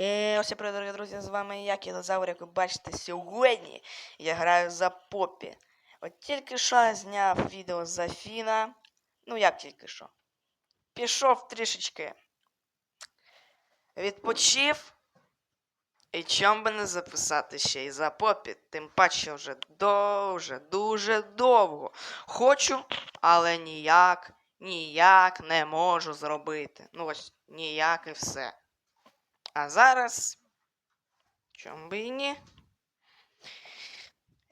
І ось привіт, дорогі друзі, з вами я, Кінозавр, як ви бачите, сьогодні я граю за Поппі. От тільки що я зняв відео за Фіна. Ну як тільки що. Пішов трішечки. Відпочив. І чом би не записати ще й за Поппі, тим паче вже дуже, дуже довго. Хочу, але ніяк, ніяк не можу зробити. Ну ось ніяк і все. А зараз. Чом би і ні?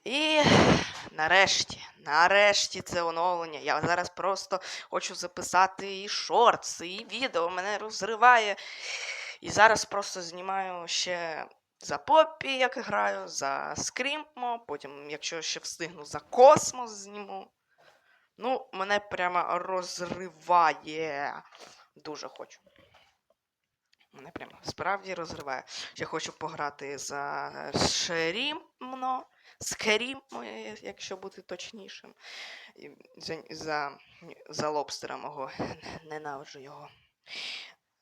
І нарешті, нарешті це оновлення. Я зараз просто хочу записати і шортс, і відео мене розриває. І зараз просто знімаю ще за Поппі, як граю, за Скрімпмо, потім, якщо ще встигну, за Космос зніму. Ну, мене прямо розриває. Дуже хочу. Мене прямо справді розриває. Ще хочу пограти за Шерімно, Скерімно, якщо бути точнішим. За, за, за лобстера мого. Ненавиджу його.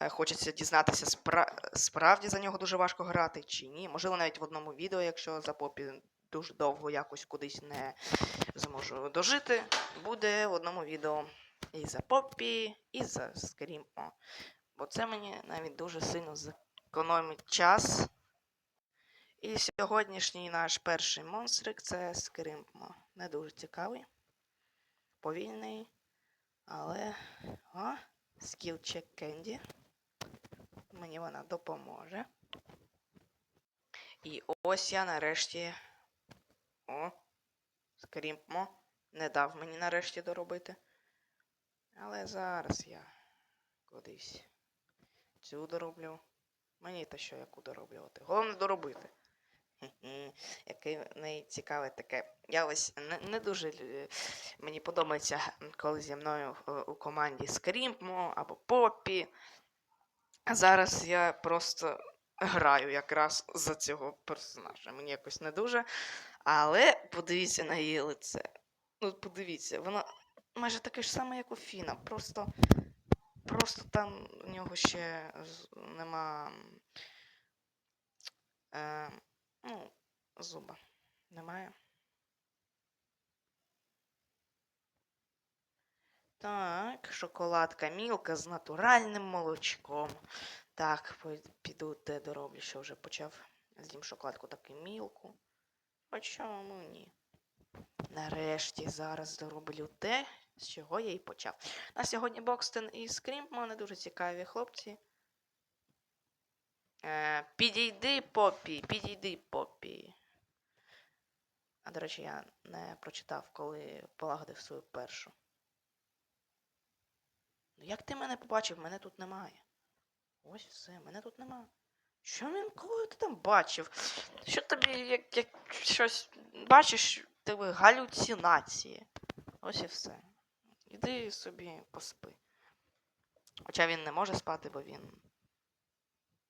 Е, Хочеться дізнатися, спра... справді за нього дуже важко грати чи ні. Можливо, навіть в одному відео, якщо за попі дуже довго якось кудись не зможу дожити, буде в одному відео і за попі, і за Скріммо. Бо це мені навіть дуже сильно зекономить час. І сьогоднішній наш перший монстрик це Скримпмо. Не дуже цікавий. Повільний. Але. О, скіл чек Кенді. Мені вона допоможе. І ось я нарешті. О, Скрімпмо. Не дав мені нарешті доробити. Але зараз я кудись цю дороблю. Мені та що яку дороблювати. Головне доробити. Яке найцікаве таке. Я ось не, не дуже мені подобається, коли зі мною е, у команді Скрімпмо або Поппі. А зараз я просто граю якраз за цього персонажа. Мені якось не дуже. Але подивіться на її лице. Ну, подивіться, воно майже таке ж саме, як у Фіна. Просто. Просто там у нього ще нема. Е, ну, зуба. Немає. Так, шоколадка Мілка з натуральним молочком. Так, піду те дороблю, що вже почав. З'їм шоколадку так і мілку. А чому ні? Нарешті зараз дороблю те, з чого я і почав. На сьогодні Бокстон і Скрімп мене дуже цікаві хлопці. Е, підійди, Поппі, підійди, Поппі. А до речі, я не прочитав, коли полагодив свою першу. Ну як ти мене побачив? Мене тут немає. Ось все, мене тут немає. Що він, коли ти там бачив? Що тобі як, як щось бачиш, тебе галюцинації. Ось і все. Іди собі поспи. Хоча він не може спати, бо він.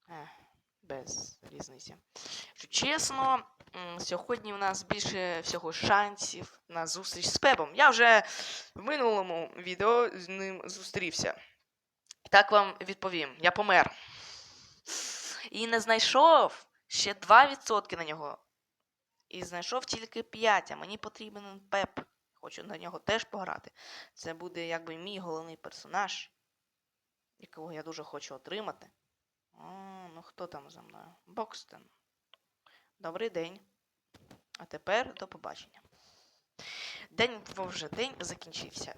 Ех, без різниці. Що чесно, сьогодні в нас більше всього шансів на зустріч з Пепом. Я вже в минулому відео з ним зустрівся. Так вам відповім: я помер. І не знайшов ще 2% на нього. І знайшов тільки 5, а мені потрібен Пеп. Хочу на нього теж пограти. Це буде якби мій головний персонаж, якого я дуже хочу отримати. О, ну хто там за мною? Бокстон. Добрий день. А тепер до побачення. День вже день закінчився.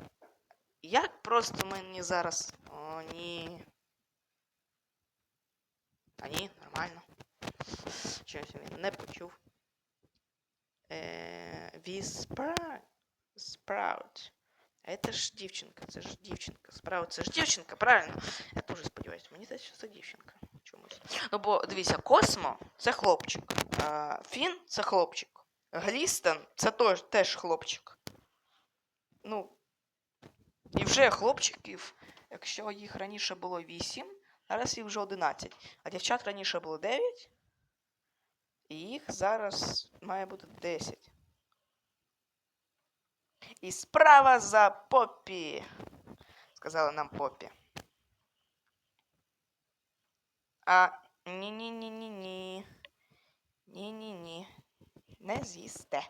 Як просто мені зараз. О, ні. А ні, нормально. Щось він не почув. Е, Спраут. А це ж дівчинка, це ж дівчинка. Спраут, це ж дівчинка, правильно? Я дуже сподіваюся, мені здається, що це дівчинка. Чомусь. Ну, бо дивіться, Космо це хлопчик. Фін це хлопчик. Глістон це теж, теж хлопчик. Ну. І вже хлопчиків, якщо їх раніше було 8, зараз їх вже 11. А дівчат раніше було 9. І їх зараз має бути 10. І справа за Поппі, сказала нам Поппі. А Ні-ні-ні-ні-ні. Ні-ні-ні. Не з'їсте.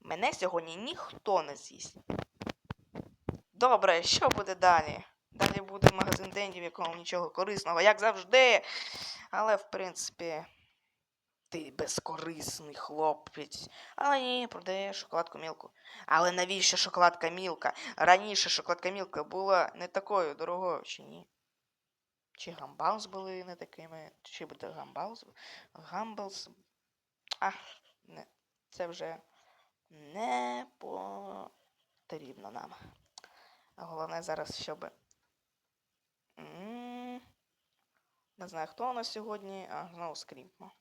Мене сьогодні ніхто не з'їсть. Добре, що буде далі? Далі буде магазин Денді, в якому нічого корисного, як завжди. Але, в принципі, ти безкорисний хлопець. Але ні, продаєш шоколадку мілку. Але навіщо шоколадка мілка? Раніше шоколадка мілка була не такою дорогою, чи ні? Чи гамбаус були не такими? Чи буде гамбаус? Гамбалс. А, не. Це вже не потрібно нам. Головне зараз, щоб. Не знаю, хто у нас сьогодні. А, знову Скрімпмо.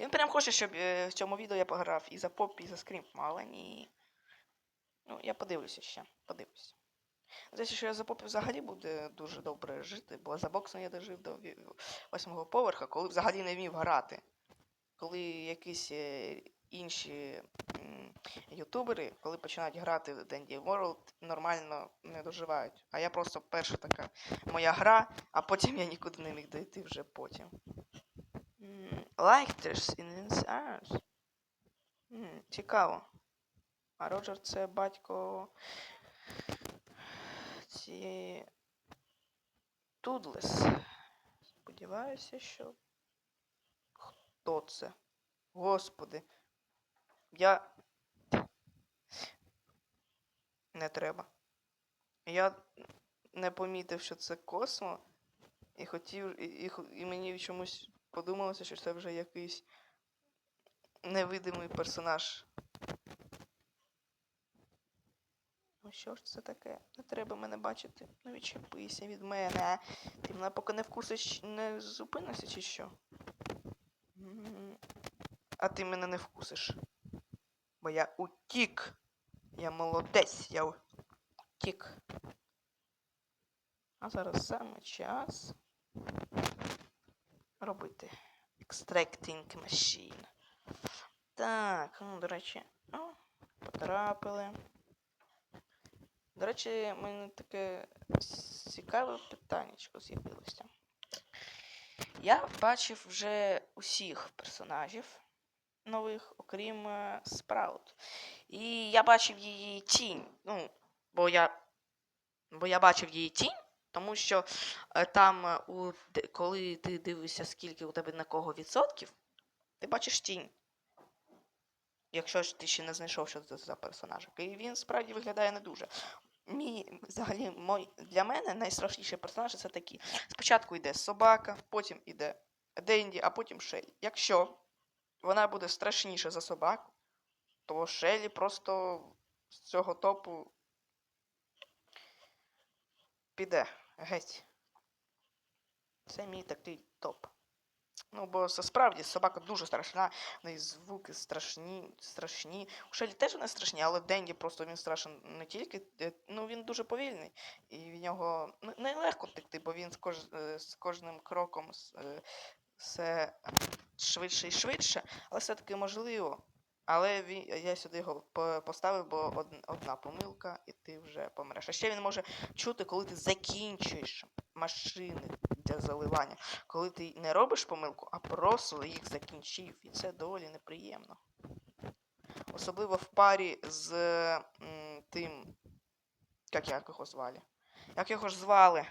Він прям хоче, щоб е, в цьому відео я пограв і за поп, і за Скрімпмо, але ні. Ну, я подивлюся ще. Подивлюся. Здається, що я за попі взагалі буде дуже добре жити, бо за боксом я дожив до восьмого поверха, коли взагалі не вмів грати. Коли якісь е, інші ютубери, коли починають грати в Dandy World, нормально не доживають. А я просто перша така моя гра, а потім я нікуди не міг дойти вже потім. М, Lighters in his Цікаво. А Роджер це батько цієї Тудлес. Сподіваюся, що. Хто це? Господи. Я. Не треба. Я не помітив, що це космо. І хотів. І, і, і мені чомусь подумалося, що це вже якийсь невидимий персонаж. Ну що ж це таке? Не треба мене бачити. Ну відчепися від мене. Ти мене поки не вкусиш, не зупинишся чи що? А ти мене не вкусиш. Бо я утік. Я молодець, я утік. А зараз саме час робити Extracting Machine. Так, ну, до речі, о, потрапили. До речі, в мене таке цікаве питаннячко з'явилося. Я бачив вже усіх персонажів нових, окрім е, Спраут. І я бачив її тінь. Ну, бо я. Бо я бачив її тінь, тому що е, там, е, у, коли ти дивишся, скільки у тебе на кого відсотків, ти бачиш тінь. Якщо ж ти ще не знайшов, що це за персонаж. І він справді виглядає не дуже. Мій, взагалі, мой, для мене найстрашніші персонажі це такі. Спочатку йде собака, потім йде Денді, а потім Шелі. Якщо вона буде страшніша за собаку, то Шелі просто з цього топу піде геть. Це мій такий топ. Ну, бо справді собака дуже страшна, в неї звуки страшні, страшні. У Шелі теж вони страшні, але в Денді просто він страшен не тільки. е, Ну, він дуже повільний. І в нього ну, нелегко втекти, бо він з, кож... е, з кожним кроком е, все швидше і швидше, але все-таки можливо. Але він, я сюди його поставив, бо од- одна помилка, і ти вже помреш. А ще він може чути, коли ти закінчуєш машини для заливання. Коли ти не робиш помилку, а просто їх закінчив. І це доволі неприємно. Особливо в парі з м, тим. Як як його звали? Як його ж звали?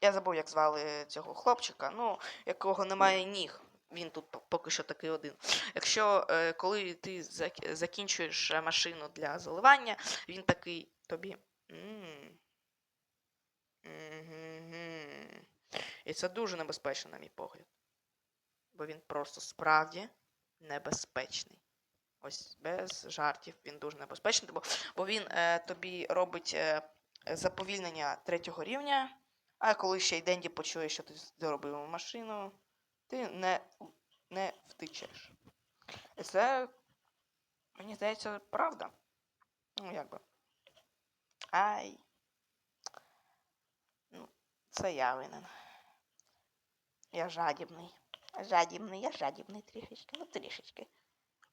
Я забув, як звали цього хлопчика, ну, якого немає ніг. Він тут поки що такий один. Якщо е, коли ти закінчуєш е, машину для заливання, він такий тобі. І це дуже небезпечно, на мій погляд. Бо він просто справді небезпечний. Ось без жартів він дуже небезпечний, бо, бо він е, тобі робить е, заповільнення третього рівня, а коли ще й Денді почує, що ти зробив машину, ти не, не втечеш. І це, мені здається, правда. Ну, як би. Ай. Ну, це я винен. Я жадібний. Жадібний, я жадібний трішечки. Ну, трішечки.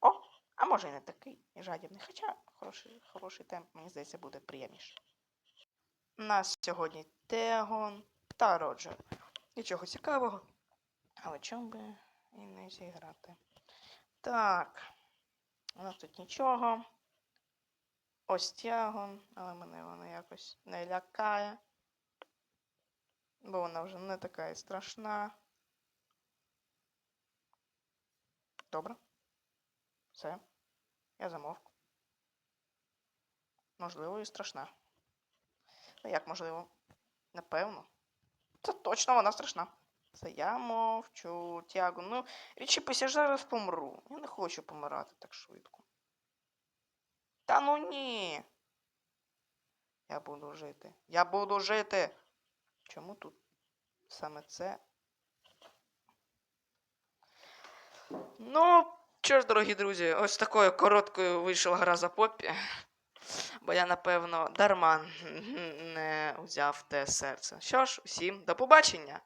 О, а може і не такий жадібний. Хоча хороший, хороший темп, мені здається, буде приємніше. У нас сьогодні Тегон та Роджер. Нічого цікавого. Але чому би і не зіграти? Так. У нас тут нічого. Ось тягон, але мене вона якось не лякає. Бо вона вже не така і страшна. Добре. Все. Я замовк. Можливо, і страшна. Ну як можливо? Напевно. Це точно вона страшна. Це я мовчу, тягу. Ну, відчіпися, я ж зараз помру. Я не хочу помирати так швидко. Та ну ні. Я буду жити. Я буду жити. Чому тут саме це? Ну, що ж, дорогі друзі, ось такою короткою вийшла гра за попі. Бо я, напевно, дарма не взяв те серце. Що ж, усім до побачення!